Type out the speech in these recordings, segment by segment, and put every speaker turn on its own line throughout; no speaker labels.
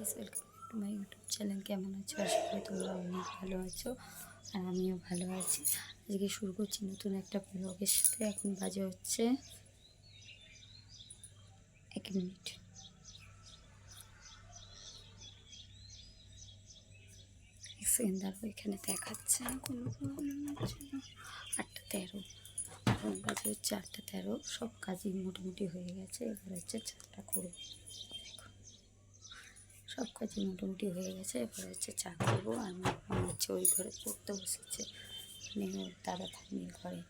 Guys welcome to my YouTube channel কেমন আছো? আশা করি তোমরা অনেক ভালো আছো আর আমিও ভালো আছি। আজকে শুরু করছি নতুন একটা ব্লগের সাথে। এখন বাজে হচ্ছে এক মিনিট। এক সেকেন্ড দাঁড়াবো এখানে দেখাচ্ছে না কোনো আটটা তেরো। এখন বাজে হচ্ছে আটটা তেরো। সব কাজই মোটামুটি হয়ে গেছে। এবার হচ্ছে চাটা করব। সব কাজই মোটামুটি হয়ে গেছে। এবার হচ্ছে চা করব আর হচ্ছে ওই ঘরে পড়তে বসেছে। মানে দাদা ঠাম্মির ঘরে।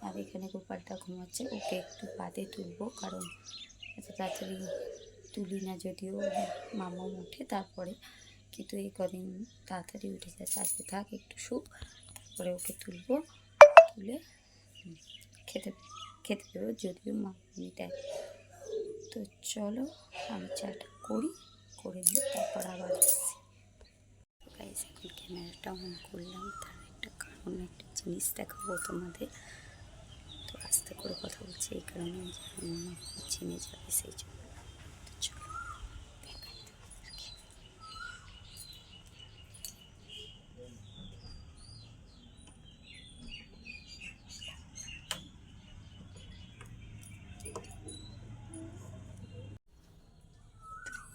আর এখানে গোপালটা ঘুমাচ্ছে। ওকে একটু বাদে তুলবো। কারণ এত তাড়াতাড়ি তুলি না যদিও। মামা উঠে তারপরে কিন্তু এই কদিন তাড়াতাড়ি উঠে যাচ্ছে আজকে থাক, একটু সুখ তারপরে ওকে তুলবো। তুলে খেতে খেতে দেবো। যদিও মামি দেয়। তো চলো আমি চাটা করি। করে নিই তারপর আবার আসছি। গাইজ এখন ক্যামেরাটা অন করলাম। তার একটা কারণ, একটা জিনিস দেখাবো তোমাদের। তো আস্তে করে কথা বলছি, এই কারণে যে আমার চিনে যাবে, সেই জন্য তো চলো দেখাই তোমাদেরকে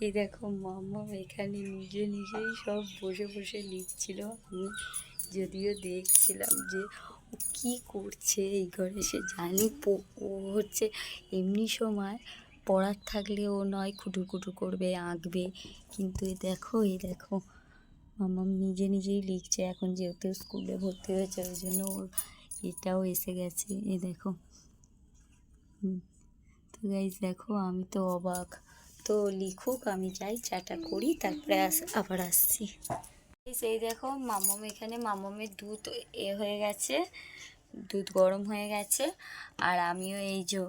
এই দেখো মামা এখানে নিজে নিজেই সব বসে বসে লিখছিল। আমি যদিও দেখছিলাম যে ও কী করছে এই ঘরে, সে জানি ও হচ্ছে এমনি সময় পড়ার থাকলে ও নয় খুটু খুটু করবে, আঁকবে। কিন্তু এই দেখো এই দেখো, মামাম নিজে নিজেই লিখছে। এখন যেহেতু স্কুলে ভর্তি হয়েছে, ওই জন্য ওর এটাও এসে গেছে। এই দেখো। তো গাইজ দেখো, আমি তো অবাক। তো লিখুক, আমি যাই, চাটা করি, তারপরে আবার আসছি। সেই দেখো, মামম এখানে, মামমের দুধ এ হয়ে গেছে, দুধ গরম হয়ে গেছে, আর আমিও এই যে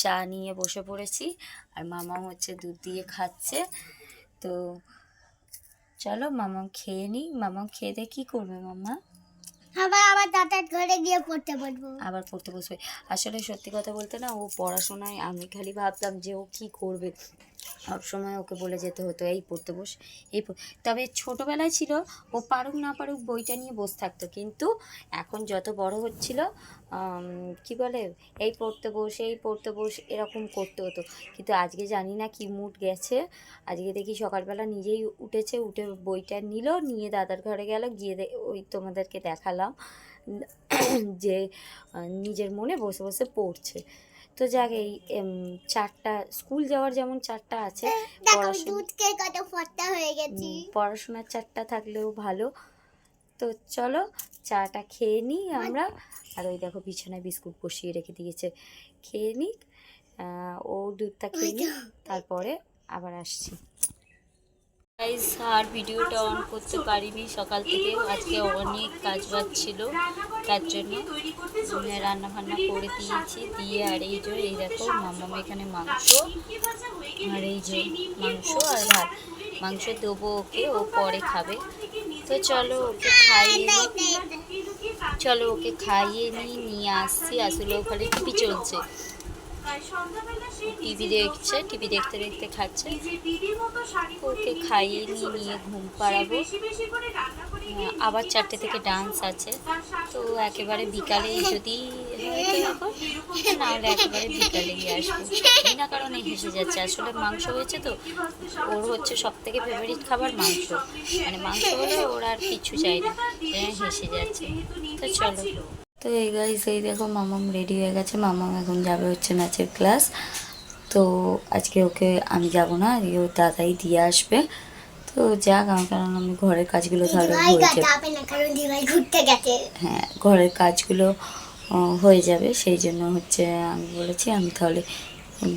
চা নিয়ে বসে পড়েছি, আর মামাম হচ্ছে দুধ দিয়ে খাচ্ছে, তো চলো মামাম খেয়ে নিই মামাম খেয়ে দিয়ে কী করবে মামা?
আবার আবার দাদার ঘরে গিয়ে পড়তে বলব
আবার পড়তে বসবে। আসলে সত্যি কথা বলতে না, ও পড়াশোনায় আমি খালি ভাবতাম যে ও কী করবে। সবসময় ওকে বলে যেতে হতো, এই পড়তে বস, এই পড়-" তবে ছোটোবেলায় ছিল, ও পারুক না পারুক বইটা নিয়ে বসে থাকতো। কিন্তু এখন যত বড় হচ্ছিল কি বলে, এই পড়তে বস, এই পড়তে বস, এরকম করতে হতো। কিন্তু আজকে জানি না কি মুড গেছে। আজকে দেখি সকালবেলা নিজেই উঠেছে, উঠে বইটা নিল, নিয়ে দাদার ঘরে গেল, গিয়ে ওই তোমাদেরকে দেখালাম। যে নিজের মনে বসে বসে পড়ছে। তো যাক এই চারটা স্কুল যাওয়ার যেমন চারটা আছে পড়াশোনার চারটা থাকলেও ভালো। তো চলো চাটা খেয়ে নিই আমরা। আর ওই দেখো বিছানায় বিস্কুট বসিয়ে রেখে দিয়েছে। খেয়ে নিক ও দুধটা খেয়ে নিক তারপরে আবার আসছি। গাইস আর ভিডিওটা অন করতে পারিনি। সকাল থেকে আজকে অনেক কাজ বাজ ছিল। তার জন্য রান্না বান্না করে দিয়েছি। দিয়ে আর এই যে, এই দেখো মামাম এখানে মাংস আর এই যে মাংস আর ভাত। মাংস দেবো ওকে, ও পরে খাবে। তো চলো ওকে খাইয়ে চলো ওকে খাইয়ে নিয়ে আসছি। আসলে ওখানে টিভি চলছে। টিভি দেখছে টিভি দেখতে দেখতে খাচ্ছে। ওকে খাইয়ে নিয়ে নিয়ে ঘুম পাড়াবো। হ্যাঁ, আবার চারটে থেকে ডান্স আছে। তো একেবারে বিকালে যদি এখন নাহলে একেবারে বিকালেই আসব। বিনা কারণে হেসে যাচ্ছে। আসলে মাংস হয়েছে তো। ওর হচ্ছে সব থেকে ফেভারিট খাবার মাংস। মানে মাংস হলে ওর আর কিছু চাই না। হ্যাঁ, হেসে যাচ্ছে। তো চলো। তো এই গাইস এই দেখো মামাম রেডি হয়ে গেছে। মামাম এখন যাবে হচ্ছে নাচের ক্লাস তো আজকে ওকে আমি যাব না আজকে ওর দাদাই দিয়ে আসবে। তো যাক আমার কারণ আমি ঘরের কাজগুলো হয়ে
ঘুরতে গেছে।
হ্যাঁ ঘরের কাজগুলো হয়ে যাবে। সেই জন্য হচ্ছে আমি বলেছি আমি তাহলে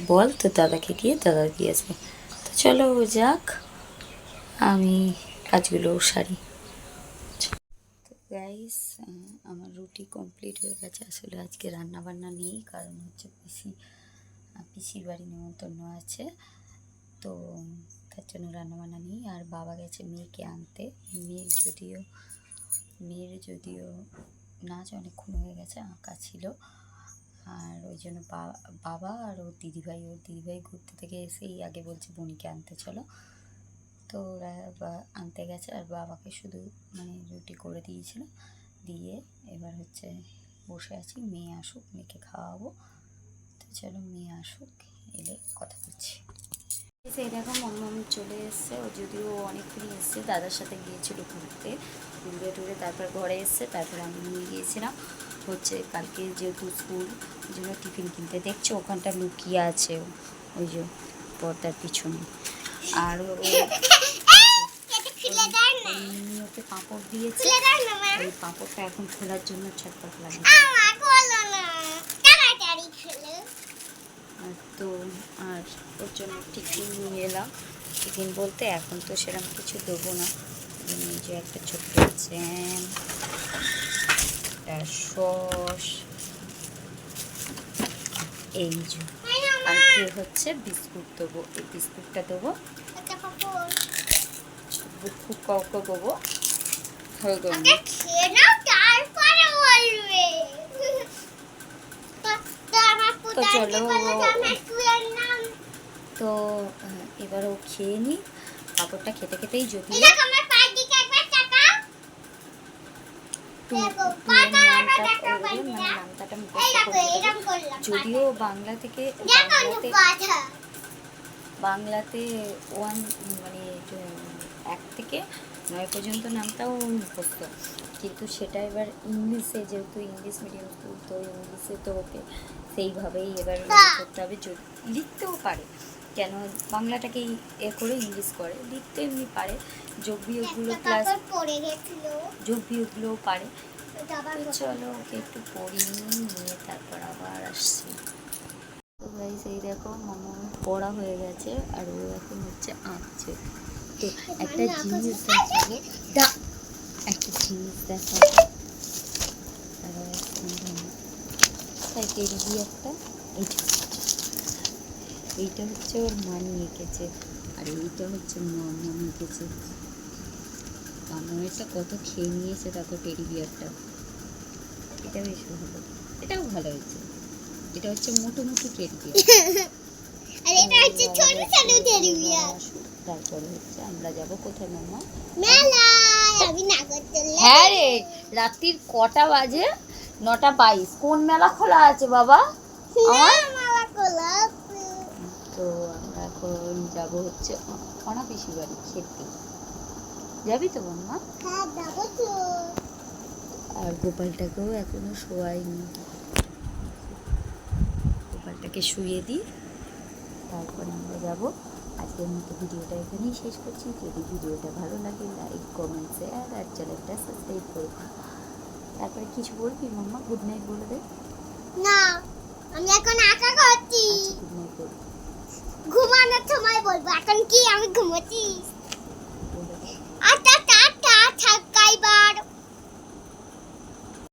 বল তো দাদাকে গিয়ে দাদা দিয়ে আসবে। তো চলো ও যাক আমি কাজগুলো সারি। গাইস আমার রুটি কমপ্লিট হয়ে গেছে। আসলে আজকে রান্না বান্না নেই, কারণ হচ্ছে পিসি পিসির বাড়ি নেমন্তন্ন আছে। তো, তার জন্য রান্না বান্না নেই। আর বাবা গেছে মেয়েকে আনতে। মেয়ের যদিও মেয়ের যদিও নাচ অনেকক্ষণ হয়ে গেছে, আঁকা ছিল। আর ওই জন্য বাবা আর ওর দিদিভাই ওর দিদিভাই ঘুরতে থেকে এসেই আগে বলছে, বনিকে আনতে চলো। তো ওরা আনতে গেছে আর বাবাকে শুধু মানে রুটি করে দিয়েছিল। দিয়ে এবার হচ্ছে বসে আছি, মেয়ে আসুক, মেয়েকে খাওয়াবো। তো চলো মেয়ে আসুক, এলে কথা বলছি। এই দেখো মম চলে এসছে। ও যদিও অনেকক্ষণই এসছে, দাদার সাথে গিয়েছিল ঘুরতে। ঘুরে টুরে তারপর ঘরে এসছে, তারপর আমি নিয়ে গিয়েছিলাম। হচ্ছে কালকে যেহেতু স্কুল ওই জন্য টিফিন কিনতে। দেখছ, ওখানটা লুকিয়ে আছে ওই যে পর্দার পিছনে। আর ও
এটা খুলে দেন না
এমনি ওকে পাঁপড় দিয়েছে। পাঁপড়টা এখন খোলার জন্য ছটপট লাগে। আর তো আর ওর জন্য টিফিন নিয়ে এলাম। টিফিন বলতে এখন তো সেরকম কিছু দেবো না। যে একটা ছোট্ট জ্যাম একটা সস এই যে। কালকে হচ্ছে? বিস্কুট দেবো। এই বিস্কুটটা দেবো। দেবো হয়ে গেল
তো-
চলো। তো এবার ও খেয়ে নিই পাঁপড়টা খেতে খেতেই যদি করবে,
না।
যদিও বাংলা থেকে বাংলাতে ওয়ান মানে এক থেকে নয় পর্যন্ত নামটাও মুখস্থ। কিন্তু সেটা এবার ইংলিশে যেহেতু ইংলিশ মিডিয়াম স্কুল তো ইংলিশে তো ওকে সেইভাবেই এবার। করতে হবে। যদি লিখতেও পারে কেন বাংলাটাকেই এ করে ইংলিশ করে লিখতে এমনি পারে। যোগ বিয়োগগুলো প্লাস যোগ বিয়োগগুলোও পারে। চলো ওকে একটু পড়িয়ে নিয়ে তারপর আবার আসছি। তো গাইস এই দেখো মামা পড়া হয়ে গেছে, আর ও এখন হচ্ছে আঁকছে। তো একটা জিনিস দেখাবো। একটা জিনিস দেখাবো। টেরি দিয়ে একটা, এইটা হচ্ছে। ওর মানি এঁকেছে, আর এইটা হচ্ছে মামা এঁকেছে। মামা এটা কত খেয়ে নিয়েছে তারপর টেরি বিয়ারটা। এটা বেশ ভালো। এটাও ভালো হয়েছে। এটা হচ্ছে মোটো মোটো টেরি বিয়ার
আর এটা হচ্ছে ছোট ছোট টেডি বিয়ার
তারপরে হচ্ছে আমরা যাব কোথায় মামা?
মেলায়। আমি না করতে
হ্যাঁ রে রাত্রির কটা বাজে? নটা বাইশ। কোন মেলা খোলা আছে বাবা? আমার?
মালা আছে।
তো আমরা এখন যাব হচ্ছে অনা পিসি বাড়ি খেতে। যাবি তো মাম্মা?
হ্যাঁ যাব তো।
আর গোপালটাকেও এখনও শোয়াইনি গোপালটাকে শুয়ে দিই। তারপরে আমরা যাব। আজকের মতো ভিডিওটা এখানেই শেষ করছি। যদি ভিডিওটা ভালো লাগে লাইক কমেন্ট শেয়ার আর চ্যানেলটা সাবস্ক্রাইব করো তারপরে কিছু বলবি মাম্মা? গুড নাইট বলে দে।
না আমি এখন আঁকা করছি।
আচ্ছা গুড নাইট বল।
ঘুমানোর সময় বলব। এখন কি আমি ঘুমোচ্ছি